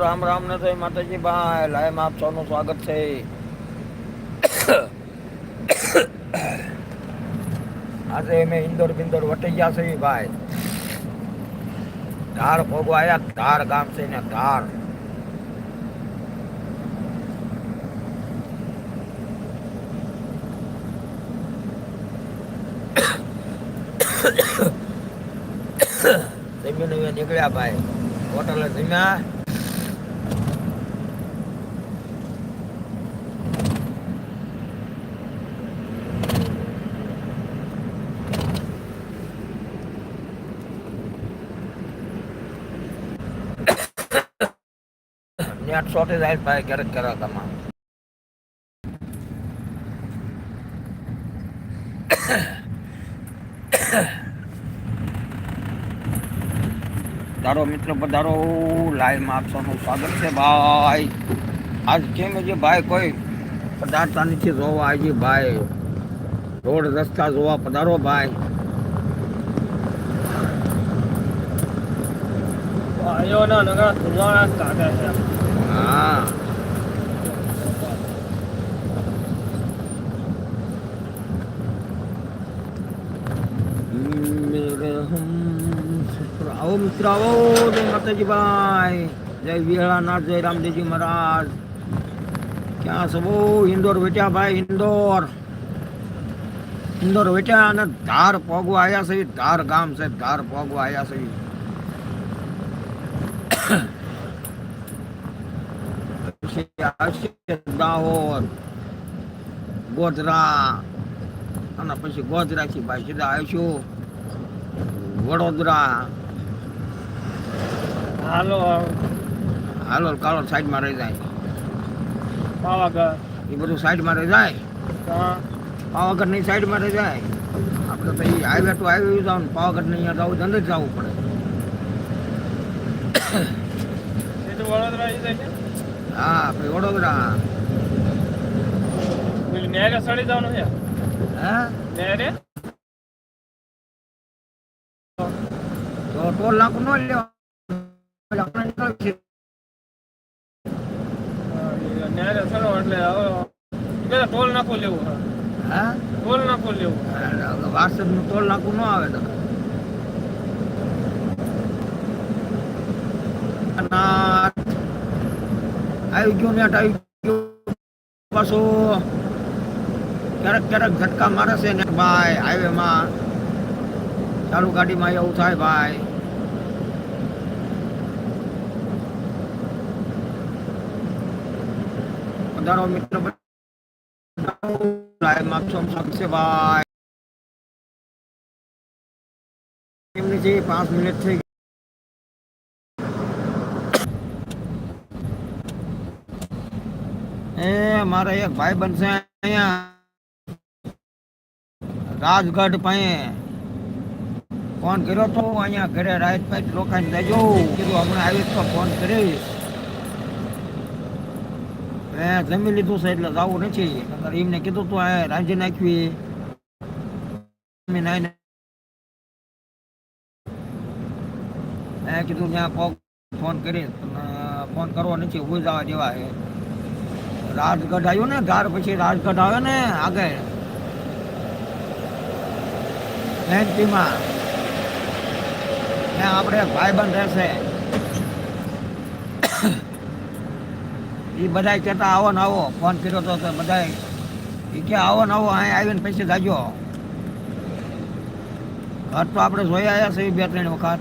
રામ રામ ને થઈ માતાજી, ભાઈ લાઈવ આપ સૌનું સ્વાગત છે. આજે અમે ઇન્દોર બિંદોર વટી ગયા છે, ભાઈ. ધાર ભોગવાયા, ધાર ગામ છે ને ધાર. જમીન નીકળ્યા, ભાઈ. હોટલે જમ્યા. નેટ શોર્ટેજ આવી ભાઈ ક્યારેક આમાં તારો મિત્રો પધારો લાઈવમાં આપ સૌનું સ્વાગત છે ભાઈ. આજ કેમ છે ભાઈ કોઈ પધારતા નથી જોવા આજે ભાઈ? રોડ રસ્તા જોવા પધારો ભાઈ. ભાઈઓના નગર ધુમાડા કાઢે છે. હા મેરે હમ સફર. આવો મિત્ર આવો જય માતાજી ભાઈ જય વિહળાનાથ જય રામદેવજી મહારાજ ક્યાં છો બહુ ઇન્દોર વેટ્યા ભાઈ ઇન્દોર ઇન્દોર વેટ્યા અને ધાર પોગવા આવ્યા છે ધાર ગામ છે ધાર પોગવા આવ્યા છે પછી આવશે દાહોદ ગોધરા. અને પછી ગોધરાથી ભાઈ સીધા આવીશું. વડોદરા. હાલો. હાલો કાલો સાઈડમાં રહી જાય. પાવાગઢ. એ બધું સાઈડમાં રહી જાય? પાવાગઢની સાઈડમાં રહી જાય? આપણે તો એ હાઈવે ટુ હાઈવે ને પાવાગઢને અહીંયા જવું અંદર જ જવું પડે. હા પછી વડોદરા. પેલી સડી જવાનું છે? હે? તો ટોલ ન લેવા સડો એટલે હવે ટોલ નાખો લેવું. હા? હે ટોલ લેવું. નાખું ન આવે તો. આવી ગયો નેટ આવી ગયો પાછું. ક્યારેક ક્યારેક ઝટકા મારે છે ને, ભાઈ હાઈવેમાં ચાલુ ગાડીમાં એવું થાય, ભાઈ. પધારો મિત્ર ભાઈ. એમની પાંચ મિનિટ થઈ. એ, મારા એક ભાઈ બનશે અહીંયા. રાજગઢ પાસે ફોન કર્યો તો અહીંયા ઘરે રાહત પાટ રોકાઈને દેજો કીધું, હમણાં આવીશ તો ફોન કરીશ. મેં જમી લીધું છે એટલે જવું નથી. નકર એમને કીધું, તું આ રાંધી નાખવી. મેં કીધું, ત્યાં ફોન કરી ફોન કરવો નથી, હું જવા જેવા છે રાજગઢ આવ્યો ને, ત્યાર પછી રાજગઢ આવ્યો ને આગળ. એનપીમાં ત્યાં આપણે ભાઈબંધ રહેશે. એ બધા કહેતા, આવો ને આવો. ફોન કર્યો તો બધા એ કે, આવો ને આવો, અહીં આવીને પછી જાજો. ઘર તો આપણે જોઈ આવ્યા છે બે ત્રણ વખત.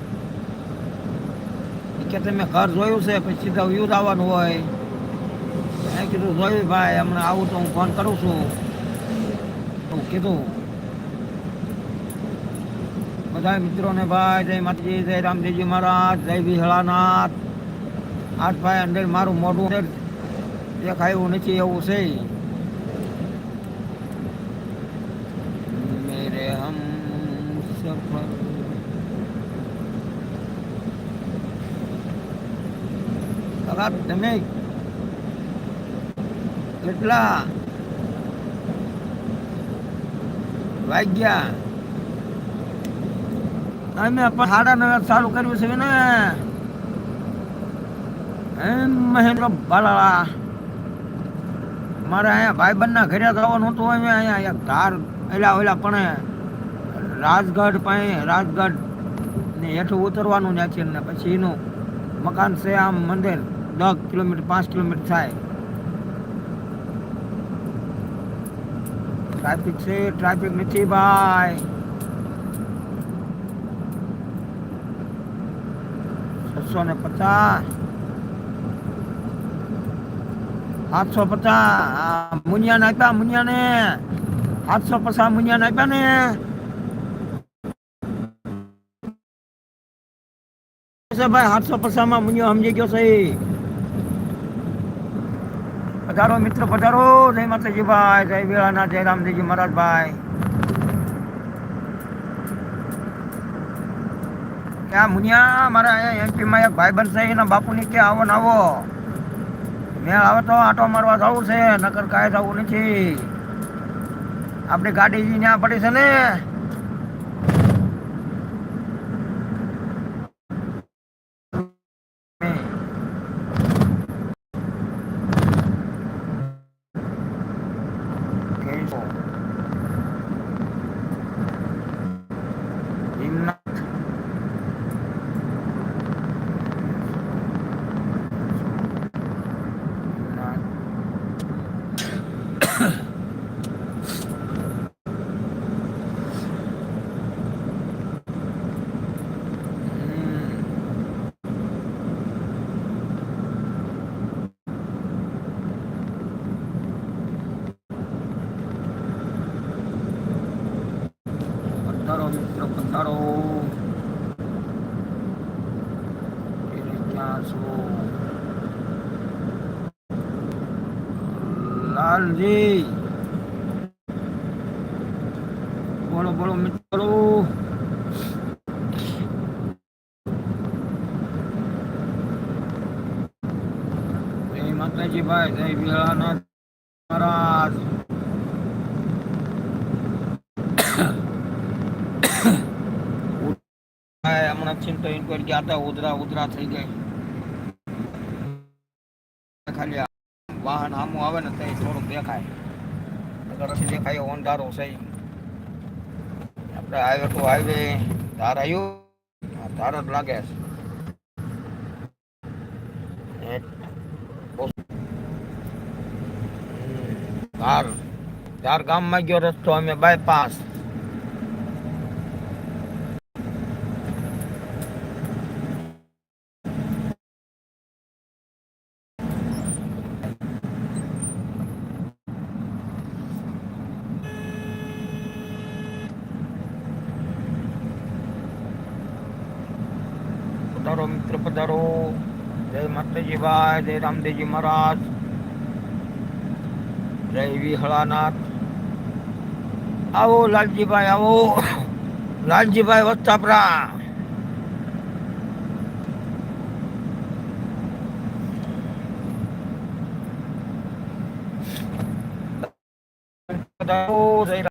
કે, તમે ઘર જોયું છે, પછી સીધા યુદ્ધ આવવાનું હોય. મેં કીધું, જોયું ભાઈ, હમણાં આવું તો હું ફોન કરું છું. તો કીધું બધા મિત્રોને ભાઈ, જય માતાજી, જય રામદેવજી મહારાજ, જય વિહળાનાથ. આજ ભાઈ અંદર મારું મોઢું અંદર દેખાયું નથી એવું છે. મેરે હમ સફર. કાકા તમે કેટલા વાગ્યા? અમે સાડા નવે ચાલુ કર્યું છે ને. એમ મહેન્દ્ર બાલાળા. મારે અહીંયા ભાઈબંધના ઘરે જવાનું હતું, અમે અહીંયા એક ધાર એલા ઓલા પણ રાજગઢ પાસે રાજગઢ ને હેઠું ઉતરવાનું છે ને પછી એનું મકાન છે આમ મંદિર, દસ કિલોમીટર, પાંચ કિલોમીટર થાય. ટ્રાફિક છે ટ્રાફિક નથી ભાઈ. છસો ને પચાસ. સાતસો પચાસ. મુનિયાને આપ્યા, મુનિયાને. સાતસો પચાસ મુનિયાને આપ્યા ને. ભાઈ સાતસો પચાસમાં મુનિયો સમજી ગયો છે. પધારો મિત્ર પધારો જય માતાજી ભાઈ, જય વેળાના જય રામદેવજી મહારાજ ભાઈ. ક્યાં મુનિયા, મારા અહીંયા એમપીમાં એક ભાઈ બનશે, એના બાપુની કે આવો ને આવો. મેં આવે તો આટો મારવા જવું છે, નકર કાંઈ જવું નથી. આપણી ગાડી ત્યાં પડી છે ને ભીમનાથ પધારો મિત્ર પધારો એને ક્યાં છો લાલજી બોલો બોલો, મિત્રો. માતાજી ભાઈ, જય ભીલાનાથ મહારાજ. હમણાં ચિંતો ઇન્કવાયરી ગયા હતા, ઉધરા ઉધરા થઈ ગઈ. ખાલી વાહન આમું આવે ને તો થોડુંક દેખાય. નકર નથી દેખાય અંધારો છે આપણે હાઈવે ટુ હાઈવે ધાર આવ્યું ધાર જ લાગે છે. ધાર ધાર ગામમાં ગયો રસ્તો, અમે બાયપાસ પધારો મિત્ર પધારો જય માતાજી ભાઈ જય રામદેવજી મહારાજ જય વિહળાનાથ આવો લાલજીભાઈ આવો લાલજીભાઈ વસ્તાપરા પધારો જય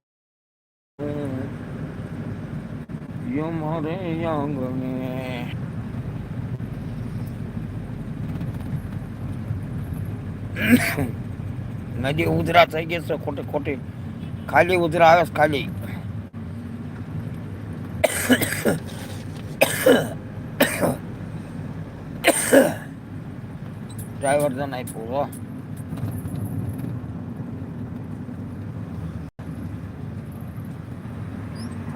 ये हमारे नदी उधरा था ये सब खोटे खोटे। खाली उधरा आवेस खाली। ड्राइवर जो नहीं पूरा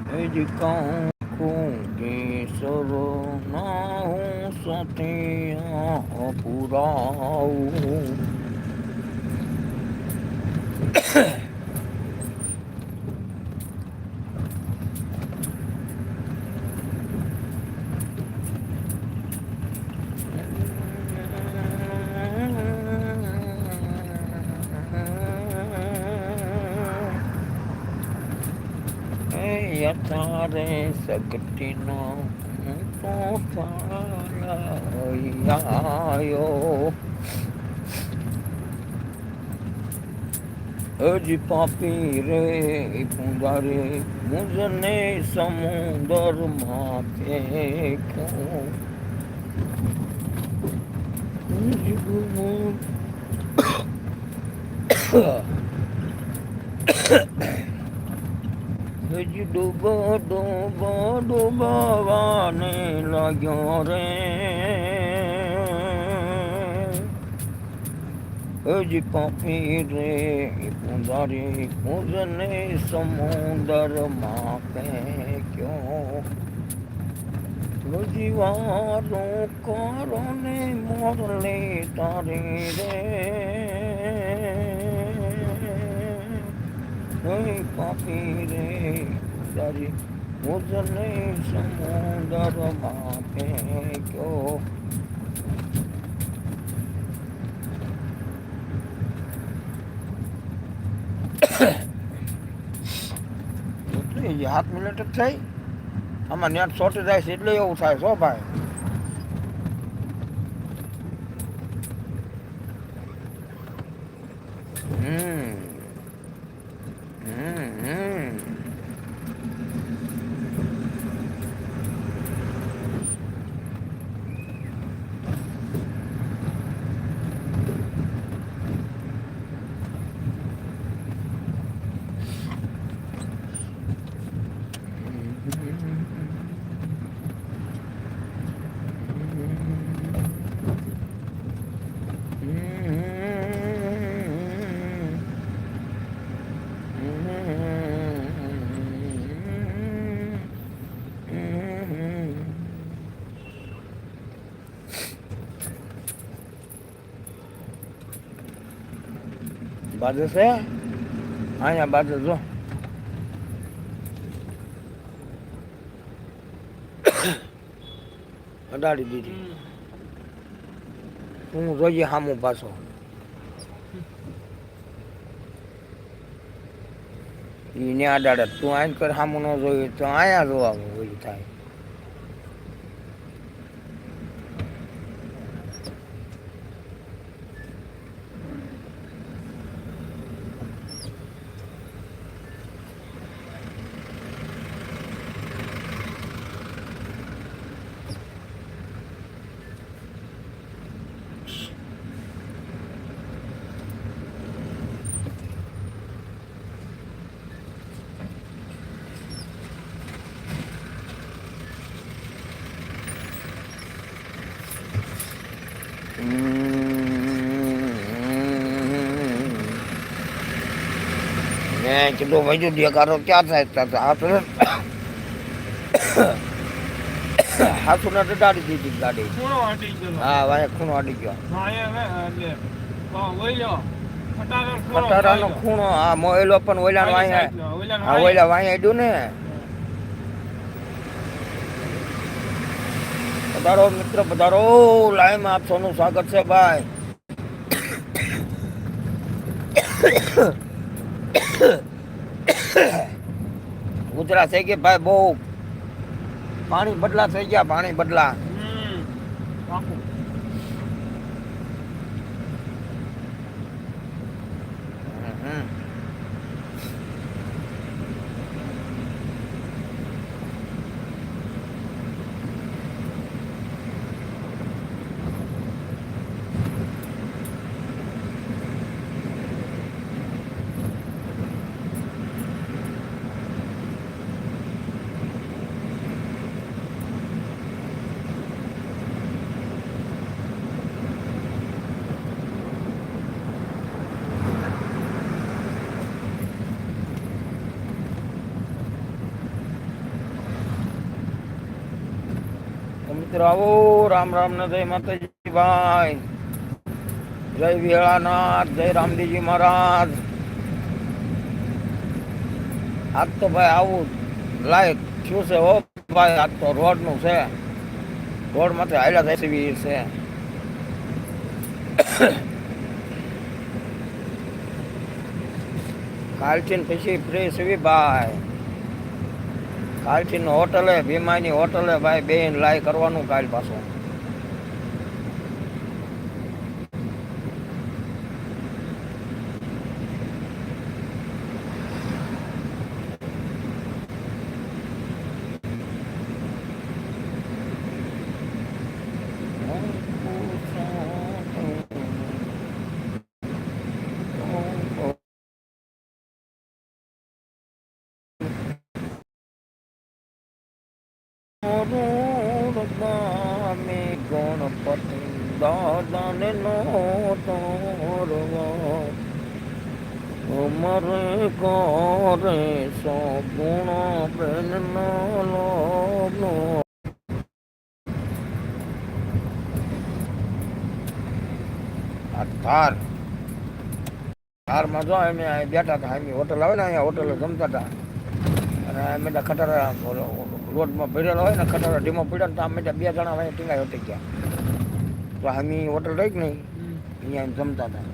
Where'd you go? કે સરો ના હું સાથે પુરાવું. సగటినో अॼु पापी रे पुंगारे मुंझने समुंदर माथे को ફેંક્યો ડૂબો ડૂબો, ડૂબવાને લાગ્યો રે. જ પાપી રે પુંજારી પૂજને સમુદરમાં ફેંક્યો. હજી વારો કરો ને મોરલે તારે રે. હે પાપી રે. તારી મુજને સમુદરમાં ફેંક્યો. માથે કયો સાત મિનિટ જ થઈ આમાં નેટ શોર્ટ જાય છે, એટલે એવું થાય છો ભાઈ. બાજુ છે? અહીંયા બાજુ જો. અડાડી દીધી. હું જોઈએ સામું પાછો. એને અડાડે. તું આઈને કર સામું ન જોઈએ તો અહીંયા જોવાનું ઓલું થાય. મેં કીધું ભાઈ કારો ક્યાં થાય ત્યાં હાથ હાથું ને દાડી દીધી ગાડી. હા વાય ખૂણો અડી ગયો. હા ખૂણો કટારાનો ઓઈલો. ખૂણો આ મોયલો પણ ઓઈલી વાય હા ઓલા વાય અડ્યું ને. પધારો મિત્ર પધારો લાઈમ આપ સૌનું સ્વાગત છે ભાઈ. ઉધરા થઈ ગઈ. ભાઈ બહુ પાણી બદલા થઈ ગયા પાણી બદલા. મિત્રો રામ રામ ને જય માતાજી ભાઈ. જય વિહળાનાથ, જય રામજીજી મહારાજ. આજ તો ભાઈ આવું લાયક શું છે હો ભાઈ, આજ તો રોડનું છે. રોડમાંથી હાલ્યા થઈ એવી છે. કાલથી ને પછી ફ્રી સેવી ભાઈ. કાલથી હોટલે ભીમાની હોટલે ભાઈ બેન લાય કરવાનું કાલ પાછું. મે ગણપતિ દાદાને નો તોરવા અમરે કરે સગુણ બેન નો આ થાર થારમાં જો અમે બેઠા હતા એમની હોટલ આવે ને અહીંયા હોટલ જમતા હતા. અને અમે ખટારા ઓલો રોડમાં ભરેલો હોય ને ખટારા ઢીમો પડ્યો ને તો અમે ત્યાં બે જણા વાય ટીંગાઈ હોતી ગયા. તો અમે હોટલ રહી કે નહીં અહીંયા એમ જમતા હતા.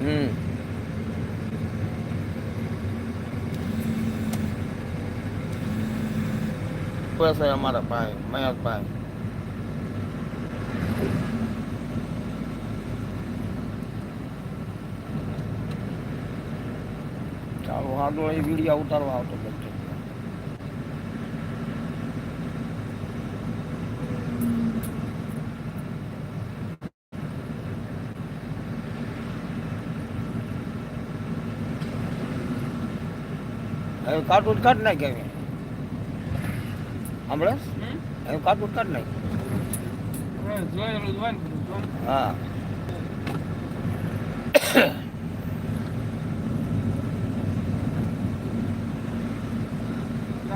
હમ. પૈસા અમારા ભાઈ મહેશભાઈ ચાલો આગળ એ વીડિયો ઉતારવા આવતો બધો હવે કાર્ટૂન કાઢ નાખ હવે. હમણાં? હમ? હવે કાટું કાઢ નાખ. હા આવો તો ગોધરા. આવો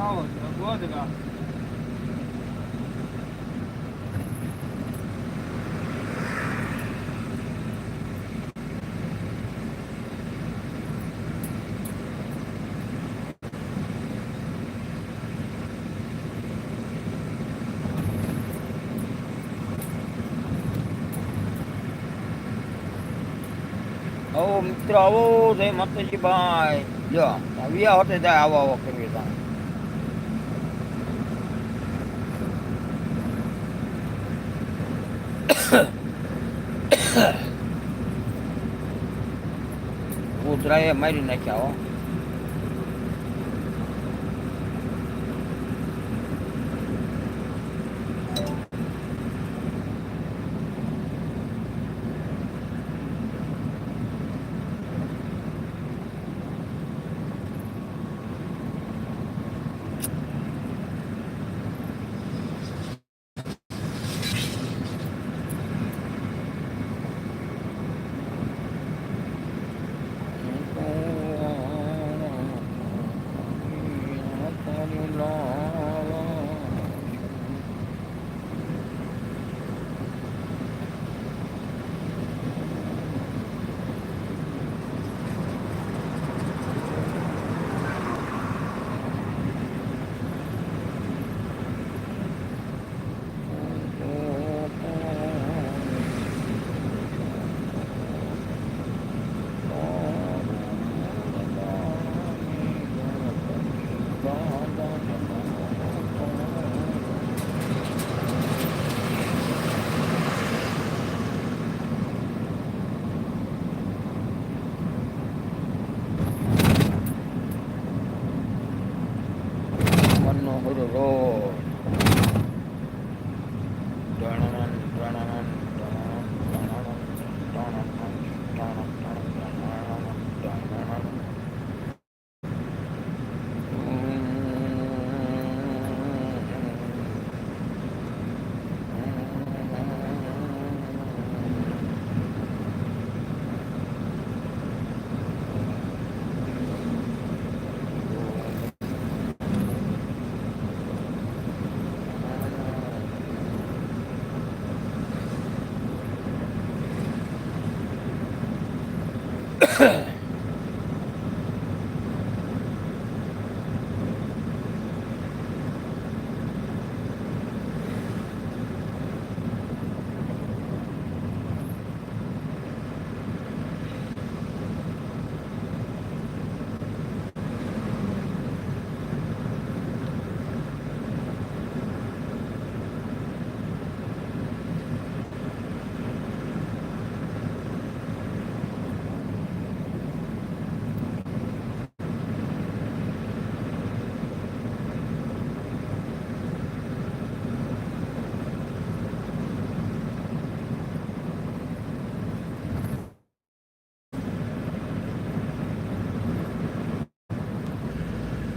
મિત્રો આવો જય માતાજી ભાઈ જો આવ્યા હોતે જાય આવો આવો કરવી તા કૂતરાએ મારી નાખ્યા હો.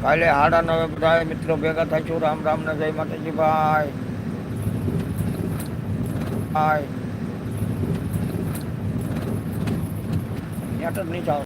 કાલે હાડા નવે બધા મિત્રો ભેગા થઈશું રામ રામ ને જય માતાજી ભાઈ. ભાઈ. નેટ જ નહીં